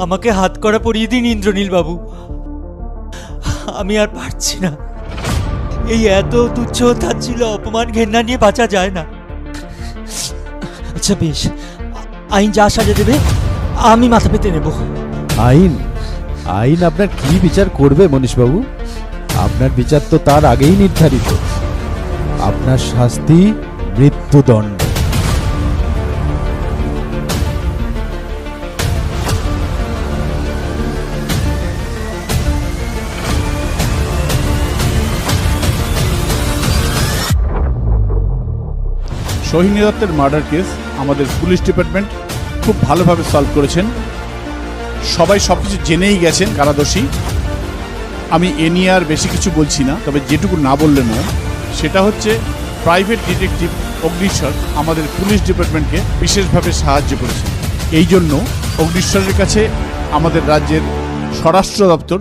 আমাকে হাত করা পরিয়ে দিন ইন্দ্রনীল বাবু আমি আর পারছি না। এই এত তুচ্ছ তার ছিল, অপমান ঘেন্না নিয়ে বাঁচা যায় না। আচ্ছা বেশ। আইন যা সাজা দেবে, আমি মাথা পেতে নেব। আইন? আইন আপনার কি বিচার করবে, মনীষবাবু? আপনার বিচার তো তার আগেই নির্ধারিত। আপনার শাস্তি মৃত্যুদণ্ড। সোহিনী দত্তের মার্ডার কেস আমাদের পুলিশ ডিপার্টমেন্ট খুব ভালোভাবে সলভ করেছেন। সবাই সব কিছু জেনেই গেছেন কারা দোষী আমি এ নিয়ে আর বেশি কিছু বলছি না, তবে যেটুকু না বললে নয়, সেটা হচ্ছে প্রাইভেট ডিটেকটিভ অগ্নিশ্বর আমাদের পুলিশ ডিপার্টমেন্টকে বিশেষভাবে সাহায্য করেছে। এই জন্য অগ্নিশ্বরের কাছে আমাদের রাজ্যের স্বরাষ্ট্র দপ্তর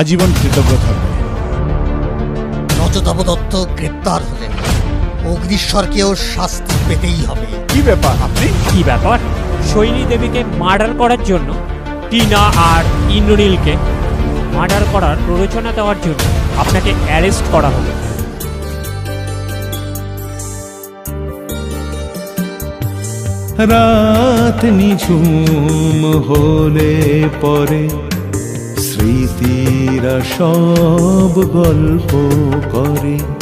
আজীবন কৃতজ্ঞ থাকবে। নচতব দত্ত গ্রেপ্তার হলেন। অগ্নিশ্বরকেও শাস্তি পেতেই হবে। কি ব্যাপার আপনি? কি ব্যাপার? সৈনী দেবীকে মার্ডার করার জন্য টিনা আর ইন্দ্রনীলকে মার্ডার করার প্ররোচনা দেওয়ার জন্য আপনাকে অ্যারেস্ট করা হলো রাত নিঝুম হলে পরে স্মৃতিরা সব গল্প করে।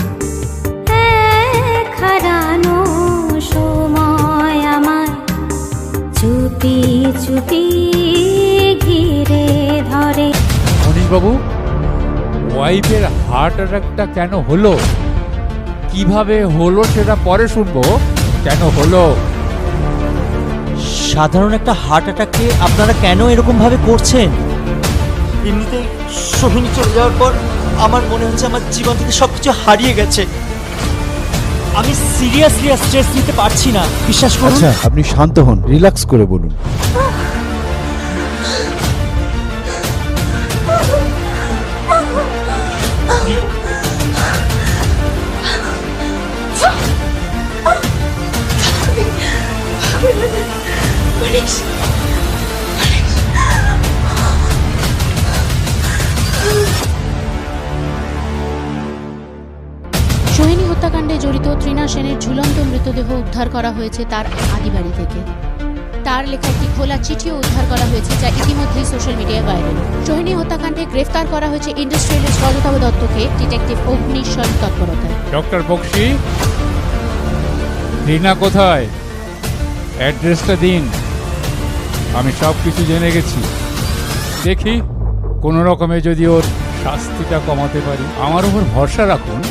চুপি ঘিরে ধরে। মনীষবাবু ওয়াইফের হার্ট অ্যাটাকটা কেন হলো? কীভাবে হলো সেটা পরে শুনব। কেন হলো? সাধারণ একটা হার্ট অ্যাটাককে আপনারা কেন এরকম ভাবে করছেন? এমনিতেই সোহিনী চলে যাওয়ার পর আমার মনে হচ্ছে আমার জীবন থেকে সবকিছু হারিয়ে গেছে। আমি সিরিয়াসলি স্ট্রেস নিতে পারছি না। বিশ্বাস করুন। আচ্ছা আপনি শান্ত হন রিল্যাক্স করে বলুন। হত্যাকাণ্ডে জড়িত তৃণা সেনের ঝুলন্ত মৃতদেহ উদ্ধার করা হয়েছে তার আদিবাড়ি থেকে। তার লেখা একটি খোলা চিঠিও উদ্ধার করা হয়েছে যা ইতিমধ্যেই সোশ্যাল মিডিয়ায় ভাইরাল। সোহিনী হত্যাকাণ্ডে গ্রেফতার করা হয়েছে ইন্ডাস্ট্রিয়ালিস্ট রজতাভ দত্তকে, ডিটেকটিভ অগ্নিশ্বর তৎপরতায়। ডক্টর বক্সি, রিনা কোথায়? অ্যাড্রেসটা দিন। আমি সব কিছু জেনে গেছি। দেখি, কোনো রকমে যদি ওর শাস্তিটা কমাতে পারি। আমার উপর ভরসা রাখুন।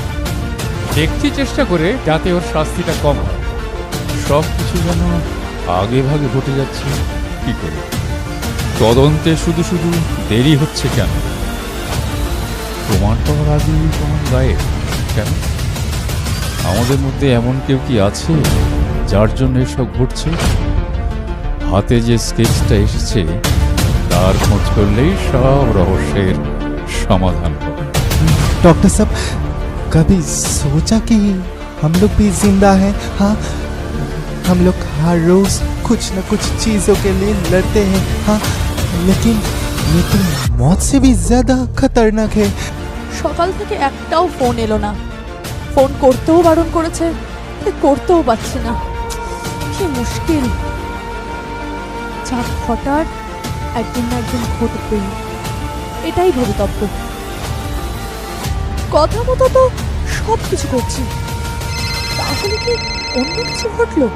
দেখছি চেষ্টা করে যাতে ওর শাস্তিটা কম হয়। সব কিছু যেন আগে ভাগে ঘটে যাচ্ছে, কি করে? তদন্তে শুধু শুধু দেরি হচ্ছে কেন? প্রমাণ পাওয়ার আগে প্রমাণ গায়ে কেন? আমাদের মধ্যে এমন কেউ কি আছে যার জন্য এসব ঘটছে? হাতে যে স্কেচটা এসেছে, তার খোঁজ করলেই সব রহস্যের সমাধান হবে। ডক্টর সাহেব कभी सोचा कि हम लोग भी जिंदा हैं हाँ हम लोग हर रोज कुछ न कुछ चीजों के लिए लड़ते हैं हाँ लेकिन लेकिन मौत से भी ज्यादा खतरनाक है সকাল থেকে একটাও ফোন এলো না ফোন করতেও বারণ করেছে তাই করতেও পারছি না কি মুশকিল যা ঘটার একদিন না একদিন ঘটবেই এটাই ভবিতব্য কথা মতো তো সব কিছু করছি। তাহলে কি অন্য কিছু ঘটলো?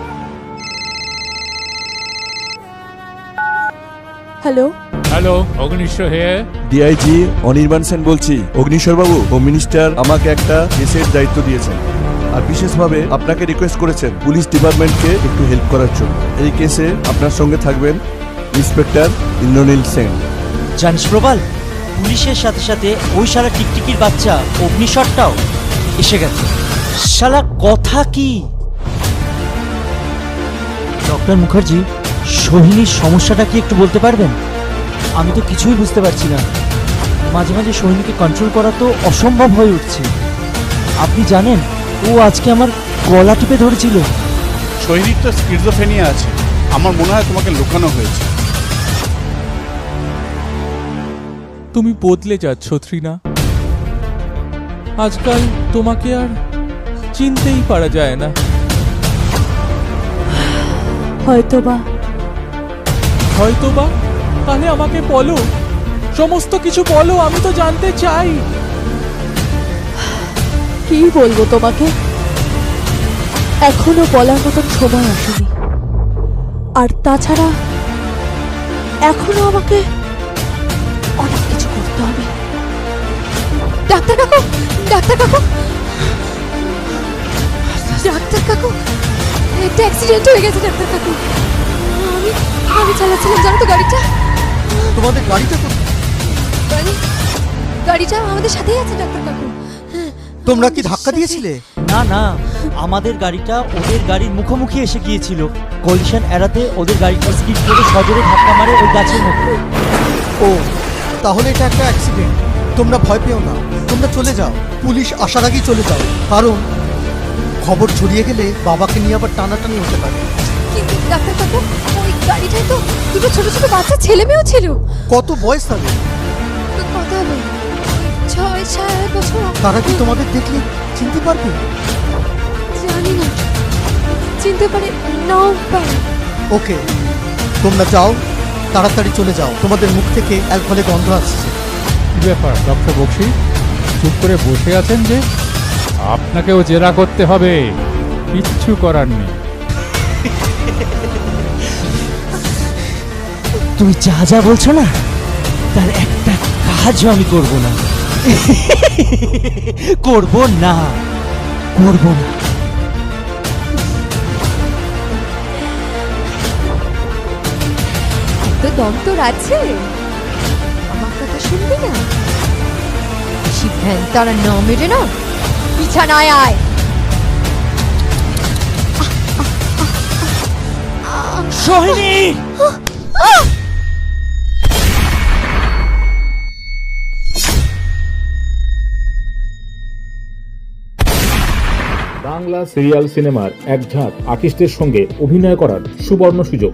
হ্যালো? হ্যালো অগ্নিশ্বর হে। ডিআইজি অনির্বাণ সেন বলছি। অগ্নিশ্বর বাবু হোম মিনিস্টার আমাকে একটা কেসের দায়িত্ব দিয়েছেন আর বিশেষভাবে আপনাকে রিকোয়েস্ট করেছেন পুলিশ ডিপার্টমেন্টকে একটু হেল্প করার জন্য। এই কেসে আপনার সঙ্গে থাকবেন ইন্সপেক্টর ইন্দ্রনীল সেন। জানিস প্রবাল পুলিশের সাথে সাথে ওই সারা টিকটিকির বাচ্চা অগ্নিশ্বরটাও এসে গেছে। শালা, কথা কি? ডক্টর মুখার্জি, সোহিনীর সমস্যাটা কি একটু বলতে পারবেন? আমি তো কিছুই বুঝতে পারছি না। মাঝে মাঝে সোহিনীকে কন্ট্রোল করা তো অসম্ভব হয়ে উঠছে। আপনি জানেন, ও আজকে আমার গলা টিপে ধরেছিল। সোহিনীর তো স্কিজোফেনিয়া আছে। আমার মনে হয় তোমাকে লুকানো হয়েছে। তুমি বদলে যাচ্ছ ত্রিনা আজকাল তোমাকে আর চিনতেই পারা যায় না। হয়তোবা। হয়তো বা তাহলে আমাকে বলো। সমস্ত কিছু বলো আমি তো জানতে চাই। কি বলব তোমাকে? এখনও বলার মতন সময় আসেনি। আর তাছাড়া এখনও আমাকে ডাক্তার কাকু ডাক্তার কাকু। ডাক্তার কাকু একটা অ্যাক্সিডেন্ট হয়ে গেছে ডাক্তার কাকু। আমি আমি চালাচ্ছিলাম জানো তো গাড়িটা? তোমাদের গাড়িটা? গাড়ি গাড়িটা আমাদের সাথেই আছে ডাক্তার কাকু। তোমরা কি ধাক্কা দিয়েছিলে? না না আমাদের গাড়িটা ওদের গাড়ির মুখোমুখি এসে গিয়েছিল। কলিশন এড়াতে ওদের গাড়িটা স্কিড করে সজোরে ধাক্কা মারে ওই গাছের মধ্যে। ও তাহলে এটা একটা অ্যাক্সিডেন্ট তোমরা ভয় পেও না। তোমরা চলে যাও। পুলিশ আসার আগেই চলে যাও। কারণ খবর ছড়িয়ে গেলে বাবাকে নিয়ে আবার টানাটানি হতে পারে। কিন্তু ডাক্তার কাকু ওই গাড়িটায় তো দুটো ছোট ছোট বাচ্চা ছেলে মেয়েও ছিল। কত বয়স তাদের? কত হবে? ছয় সাত বছর। তারা কি তোমাদের দেখলে চিনতে পারবে? জানি না। চিনতে পারে নাও পারে ওকে তোমরা যাও তাড়াতাড়ি চলে যাও। তোমাদের মুখ থেকে অ্যালকোহলের গন্ধ আসছে। ব্যাপার ডক্টর বক্সি। চুপ করে বসে আছেন যে আপনাকেও জেরা করতে হবে। কিচ্ছু করার নেই। তুমি যা যা বলছো না তার একটা কাজও আমি করব না। করব না। করব না। তো দম তোর আছে? শুনবি না? বেশি ভ্যান তারা না মেরে না বিছানায় আয়। সোহিনী! বাংলা সিরিয়াল সিনেমার এক ঝাঁক আর্টিস্টের সঙ্গে অভিনয় করার সুবর্ণ সুযোগ।